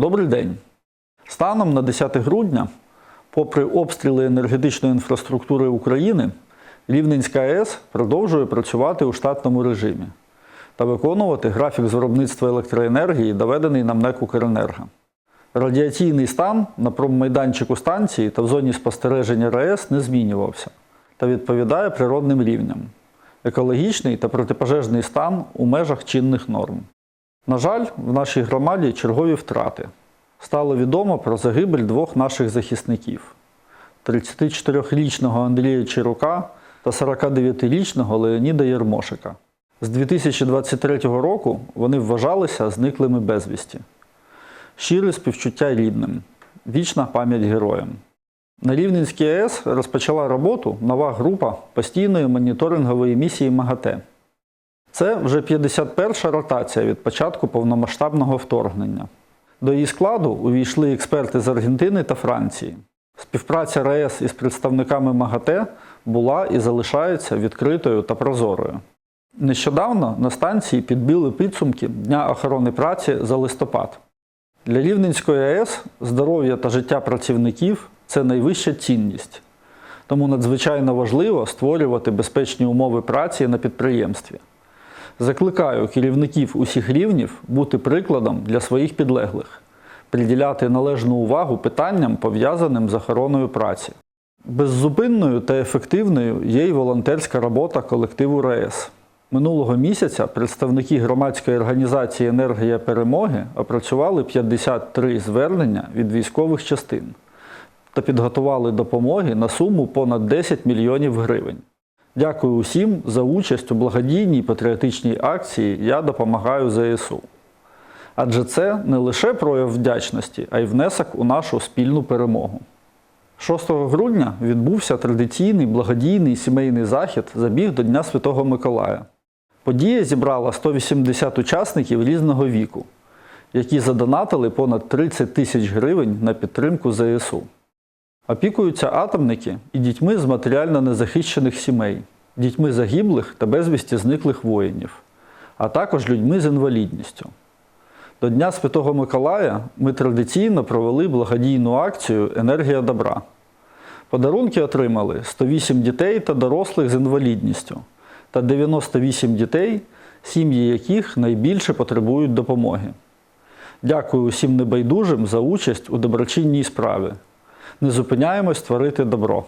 Добрий день. Станом на 10 грудня, попри обстріли енергетичної інфраструктури України, Рівненська АЕС продовжує працювати у штатному режимі та виконувати графік з виробництва електроенергії, доведений нам НЕК «Укренерго». Радіаційний стан на проммайданчику станції та в зоні спостереження РАЕС не змінювався та відповідає природним рівням. Екологічний та протипожежний стан у межах чинних норм. На жаль, в нашій громаді чергові втрати. Стало відомо про загибель двох наших захисників: 34-річного Андрія Чирука та 49-річного Леоніда Єрмошика. З 2023 року вони вважалися зниклими безвісті. Щире співчуття рідним. Вічна пам'ять героям. На Рівненській АЕС розпочала роботу нова група постійної моніторингової місії МАГАТЕ. Це вже 51-ша ротація від початку повномасштабного вторгнення. До її складу увійшли експерти з Аргентини та Франції. Співпраця РАЕС із представниками МАГАТЕ була і залишається відкритою та прозорою. Нещодавно на станції підбили підсумки Дня охорони праці за листопад. Для Рівненської АЕС здоров'я та життя працівників це найвища цінність. Тому надзвичайно важливо створювати безпечні умови праці на підприємстві. Закликаю керівників усіх рівнів бути прикладом для своїх підлеглих, приділяти належну увагу питанням, пов'язаним з охороною праці. Беззупинною та ефективною є й волонтерська робота колективу РаЕС. Минулого місяця представники громадської організації Енергія перемоги опрацювали 53 звернення від військових частин та підготували допомоги на суму понад 10 мільйонів гривень. Дякую усім за участь у благодійній патріотичній акції Я допомагаю ЗСУ. Адже це не лише прояв вдячності, а й внесок у нашу спільну перемогу. 6 грудня відбувся традиційний благодійний сімейний захід забіг до Дня Святого Миколая. Подія зібрала 180 учасників різного віку, які задонатили понад 30 тисяч гривень на підтримку ЗСУ. Опікуються атомники і дітьми з матеріально незахищених сімей, дітьми загиблих та безвісті зниклих воїнів, а також людьми з інвалідністю. До Дня Святого Миколая ми традиційно провели благодійну акцію Енергія добра. Подарунки отримали 108 дітей та дорослих з інвалідністю та 98 дітей, сім'ї яких найбільше потребують допомоги. Дякую усім небайдужим за участь у доброчинній справі. Не зупиняємось творити добро.